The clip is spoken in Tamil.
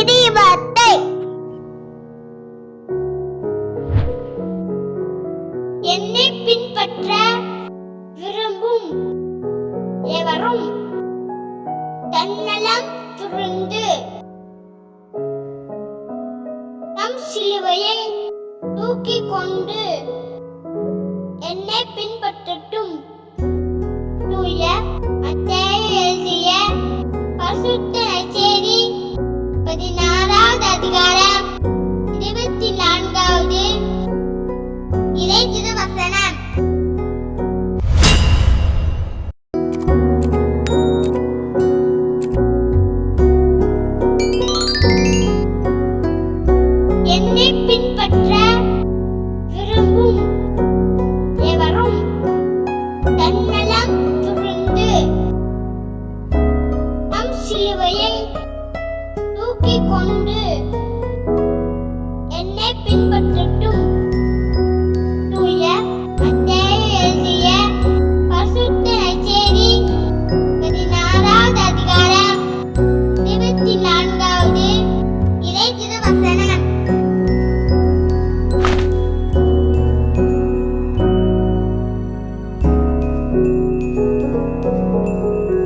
கிரீவத்தை என்னை பின்பற்ற விரும்பும் எவரும் தன்னலம் துறந்து தம் சிலுவையை தூக்கிக் கொண்டு என்னை பின்பற்ற கொண்டு